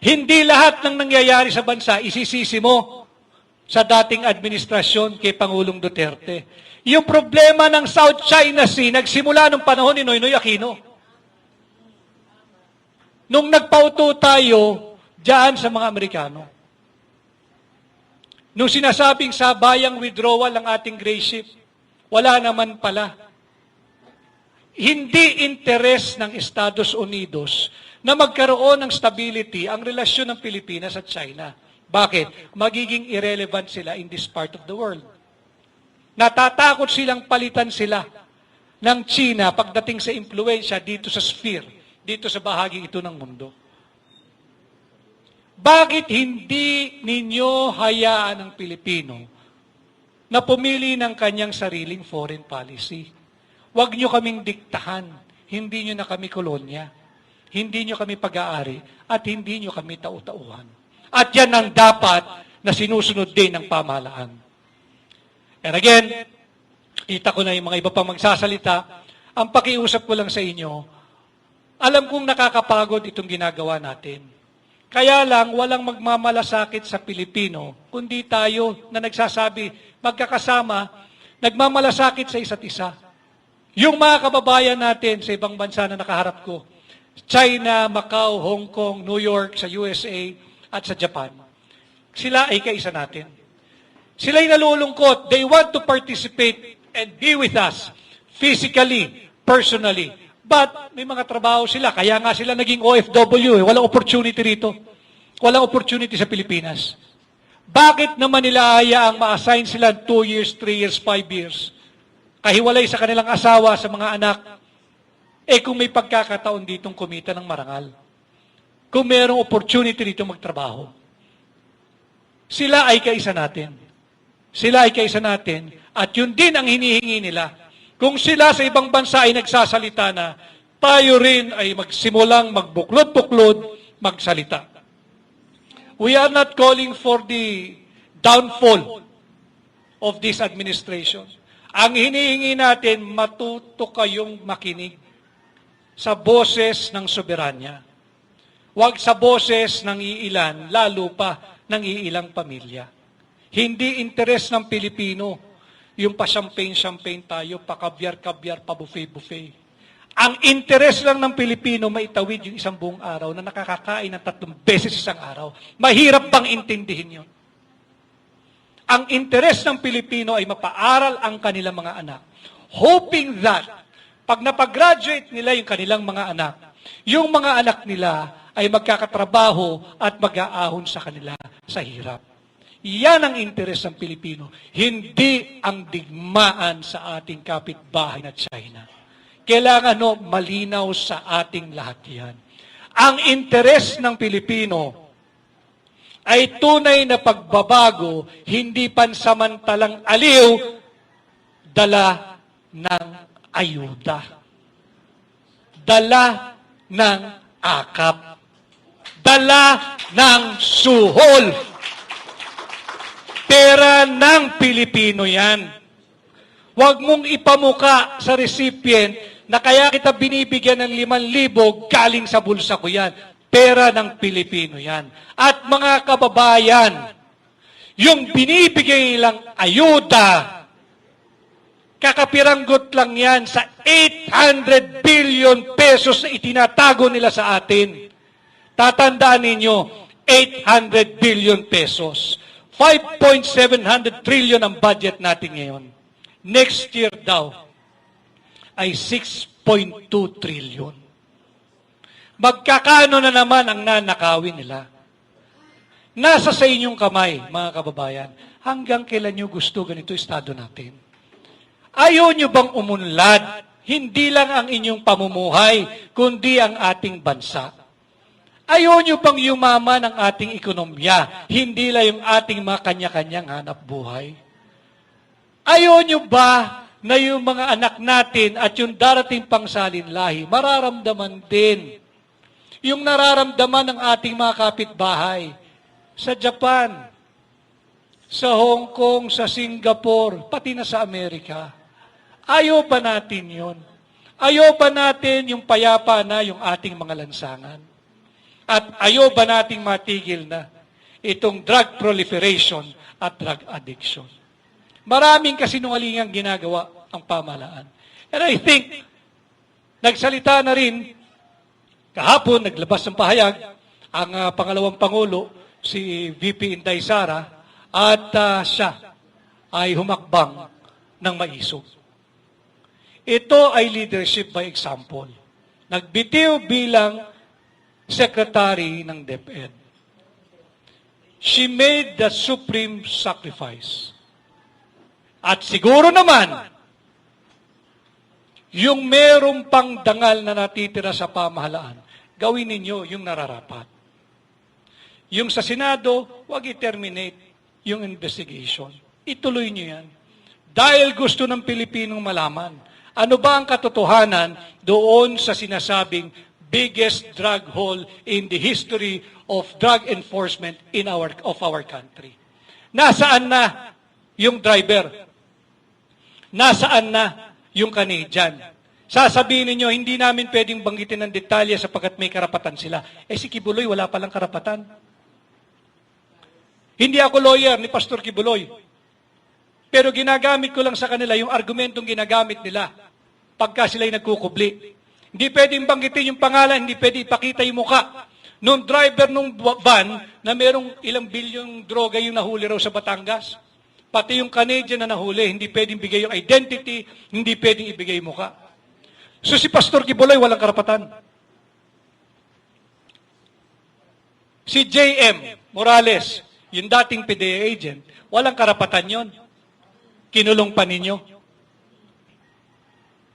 Hindi lahat ng nangyayari sa bansa isisisi mo sa dating administrasyon kay Pangulong Duterte. Yung problema ng South China Sea nagsimula nung panahon ni Noynoy Aquino. Nung nagpauto tayo diyan sa mga Amerikano. Nung sinasabing sa bayang withdrawal ng ating gray ship, wala naman pala. Hindi interes ng Estados Unidos na magkaroon ng stability ang relasyon ng Pilipinas at China. Bakit? Magiging irrelevant sila in this part of the world. Natatakot silang palitan sila ng China pagdating sa impluensya dito sa sphere, dito sa bahagi ito ng mundo. Bakit hindi ninyo hayaan ang Pilipino na pumili ng kanyang sariling foreign policy? Huwag nyo kaming diktahan. Hindi nyo na kami kolonya. Hindi nyo kami pag-aari at hindi nyo kami tau-tauhan. At yan ang dapat na sinusunod din ng pamahalaan. And again, kita ko na yung mga iba pang magsasalita. Ang pakiusap ko lang sa inyo, alam kong nakakapagod itong ginagawa natin. Kaya lang, walang magmamalasakit sa Pilipino, kundi tayo na nagsasabi, magkakasama, nagmamalasakit sa isa't isa. Yung mga kababayan natin sa ibang bansa na nakaharap ko, China, Macau, Hong Kong, New York, sa USA, at sa Japan, sila ay kaisa natin. Sila'y nalulungkot. They want to participate and be with us physically, personally. But may mga trabaho sila. Kaya nga sila naging OFW. Eh. Walang opportunity rito. Walang opportunity sa Pilipinas. Bakit naman nila hayaang ma-assign sila 2 years, 3 years, 5 years? Kahiwalay sa kanilang asawa, sa mga anak. Eh kung may pagkakataon ditong kumita ng marangal. Kung mayroong opportunity dito magtrabaho. Sila ay kaisa natin. Sila ay kaisa natin. At yun din ang hinihingi nila. Kung sila sa ibang bansa ay nagsasalita na, tayo rin ay magsimulang magbuklod-buklod, magsalita. We are not calling for the downfall of this administration. Ang hinihingi natin, matuto kayong makinig sa boses ng soberanya. Huwag sa boses ng iilan, lalo pa ng iilang pamilya. Hindi interes ng Pilipino yung pa-champagne-champagne tayo, pa-kabyar-kabyar, pa-buffet-buffet. Ang interes lang ng Pilipino, maitawid yung isang buong araw na nakakakain ng tatlong beses isang araw. Mahirap bang intindihin yun? Ang interes ng Pilipino ay mapaaral ang kanilang mga anak. Hoping that, pag napag-graduate nila yung kanilang mga anak, yung mga anak nila ay magkakatrabaho at mag-aahon sa kanila sa hirap. Yan ang interes ng Pilipino, hindi ang digmaan sa ating kapitbahay na China. Kailangan no, malinaw sa ating lahat yan. Ang interes ng Pilipino ay tunay na pagbabago, hindi pansamantalang aliw, dala ng ayuda. Dala ng akap. Dala ng suhol. Pera ng Pilipino yan. Huwag mong ipamuka sa recipient na kaya kita binibigyan ng 5,000 galing sa bulsa ko yan. Pera ng Pilipino yan. At mga kababayan, yung binibigay nilang ayuda, kakapiranggot lang yan sa 800 billion pesos na itinatago nila sa atin. Tatandaan ninyo, 800 billion pesos. 5.700 trillion ang budget natin ngayon. Next year daw ay 6.2 trillion. Magkakano na naman ang nanakawin nila? Nasa sa inyong kamay, mga kababayan, hanggang kailan nyo gusto ganito estado natin? Ayaw nyo bang umunlad? Hindi lang ang inyong pamumuhay, kundi ang ating bansa. Ayaw nyo bang yumaman ang ating ekonomiya, hindi lang yung ating mga kanya-kanyang hanap buhay? Ayaw nyo ba na yung mga anak natin at yung darating pang salinlahi, mararamdaman din yung nararamdaman ng ating mga kapitbahay sa Japan, sa Hong Kong, sa Singapore, pati na sa Amerika. Ayaw ba natin yun? Ayaw ba natin yung payapa na yung ating mga lansangan? At ayaw ba nating matigil na itong drug proliferation at drug addiction? Maraming kasinungalingang ginagawa ang pamahalaan. And I think, nagsalita na rin, kahapon, naglabas ng pahayag, ang ah, pangalawang Pangulo, si VP Inday Sara, at ah, siya ay humakbang ng maisog. Ito ay leadership by example. Nagbitiw bilang secretary ng DepEd. She made the supreme sacrifice. At siguro naman, yung merong pang dangal na natitira sa pamahalaan, gawin ninyo yung nararapat. Yung sa Senado, huwag i-terminate yung investigation. Ituloy nyo yan. Dahil gusto ng Pilipinong malaman, ano ba ang katotohanan doon sa sinasabing biggest drug haul in the history of drug enforcement in our of our country. Nasaan na yung driver? Nasaan na yung Canadian? Sasabihin ninyo, hindi namin pwedeng banggitin ng detalye sapagkat may karapatan sila. Eh si Kibuloy, wala palang karapatan. Hindi ako lawyer ni Pastor Kibuloy. Pero ginagamit ko lang sa kanila yung argumentong ginagamit nila pagka sila'y nagkukubli. Hindi pwedeng banggitin yung pangalan, hindi pwede ipakita yung muka. Nung driver nung van na merong ilang bilyong droga yung nahuli raw sa Batangas. Pati yung Canadian na nahuli, hindi pwedeng bigay yung identity, hindi pwedeng ibigay yung muka. So si Pastor Kibuloy walang karapatan. Si J.M. Morales, yung dating PDA agent, walang karapatan yon. Kinulong pa ninyo.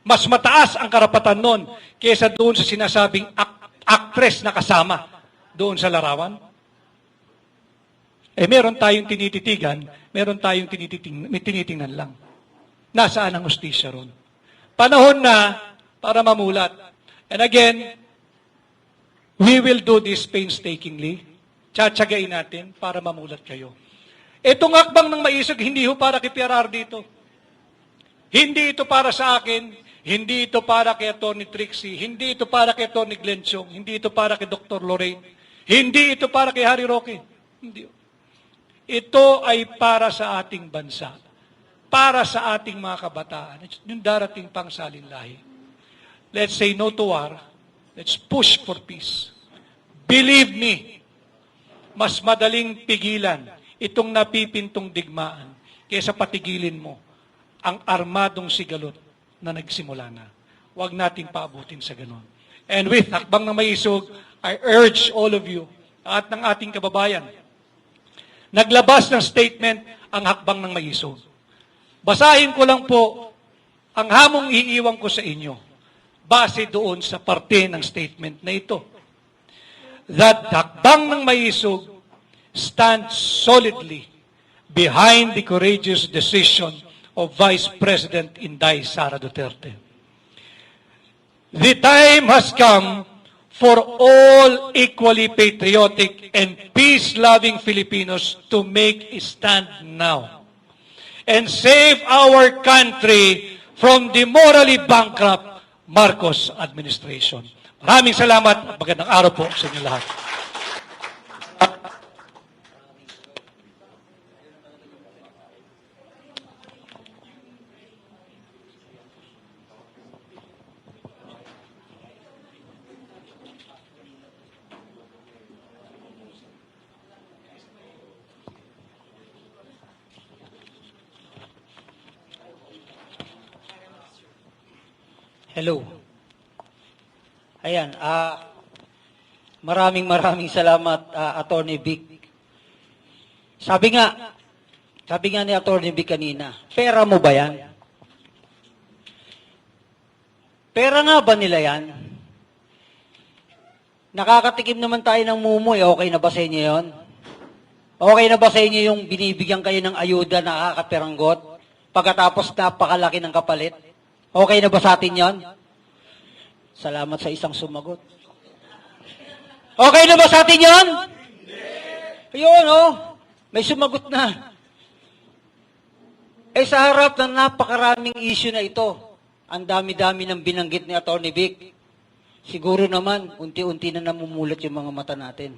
Mas mataas ang karapatan nun kaysa doon sa sinasabing ak- actress na kasama doon sa larawan. Eh meron tayong tinititigan, meron tayong tiniting, may tinitingnan lang. Nasaan ang hustisya ron? Panahon na para mamulat. And again, we will do this painstakingly. Tsatsagain natin para mamulat kayo. Itong akbang ng maisog, hindi ho para kay PRR dito. Hindi ito para sa akin, hindi ito para kay Atty. Trixie, hindi ito para kay Atty. Glenn hindi ito para kay Dr. Lorraine, hindi ito para kay Harry Roque. Hindi. Ito ay para sa ating bansa, para sa ating mga kabataan, yung darating pang salinlahi. Let's say no to war, let's push for peace. Believe me, mas madaling pigilan itong napipintong digmaan kaysa patigilin mo ang armadong sigalot na nagsimula na. Huwag nating paabutin sa ganon. And with hakbang ng maisog, I urge all of you at ng ating kababayan, naglabas ng statement ang hakbang ng maisog. Basahin ko lang po ang hamong iiwan ko sa inyo base doon sa parte ng statement na ito. That hakbang ng maisog stand solidly behind the courageous decision of Vice President Inday Sara Duterte. The time has come for all equally patriotic and peace-loving Filipinos to make a stand now and save our country from the morally bankrupt Marcos administration. Maraming salamat at magandang araw po sa inyo lahat. Hello. Ayan, ah maraming maraming salamat ah, Attorney Vic. Sabi nga, sabi nga ni Attorney Vic kanina, pera mo ba yan? Pera nga ba nila yan? Nakakatikim naman tayo ng mumoy, okay na ba sa inyo yon? Okay na ba sa inyo yung binibigyan kayo ng ayuda na nakakaperanggot? Pagkatapos napakalaki ng kapalit? Okay na ba sa atin yon? Salamat sa isang sumagot. Okay na ba sa atin yon? Ayun, oh. May sumagot na. Eh sa harap ng napakaraming issue na ito, ang dami-dami ng binanggit ni Atty. Vic. siguro naman, unti-unti na namumulat yung mga mata natin.